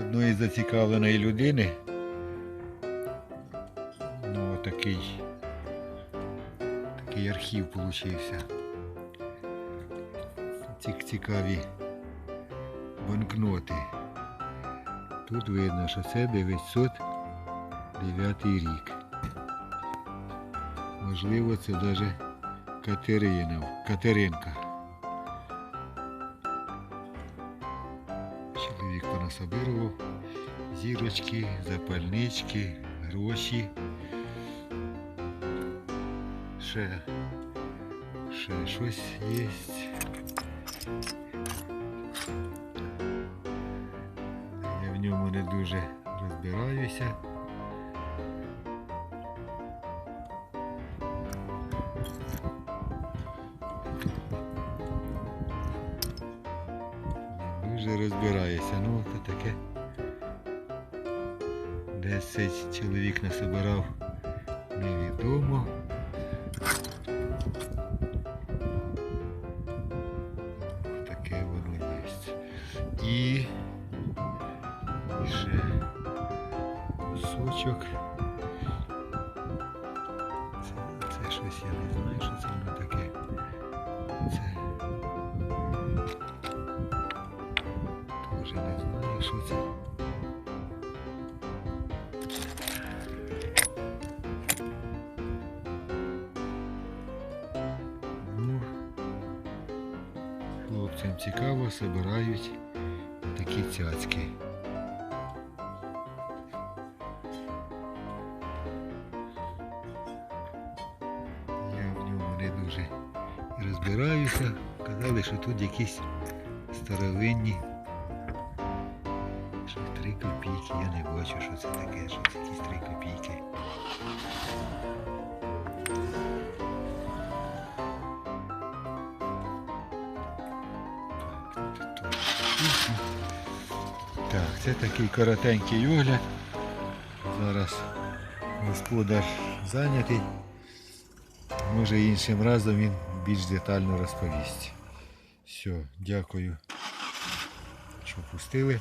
одної зацікавленої людини. Ну, такий, такий архів получився. Ці цікаві банкноти. Тут видно, що це 909 рік. Можливо, це навіть Катерина, Катеринка. Чоловік зірочки, запальнички, гроші. Ще, ще щось є. Я в ньому не дуже розбираюся. Не дуже розбираюся. Ну, це таке. Десять чоловік насобирав невідомо. Таке воно є. І і ще кусочок. Це, це щось я не знаю, це. Ну, хлопцям цікаво, собирають такі цяцьки. Розбираюся. Казали, що тут якісь старовинні. Що 3 копійки, я не бачу, що це таке, що це якісь 3 копійки. Так, це такий коротенький огляд. Зараз господар зайнятий. Може іншим разом він більш детально розповість. Все, дякую, що пустили.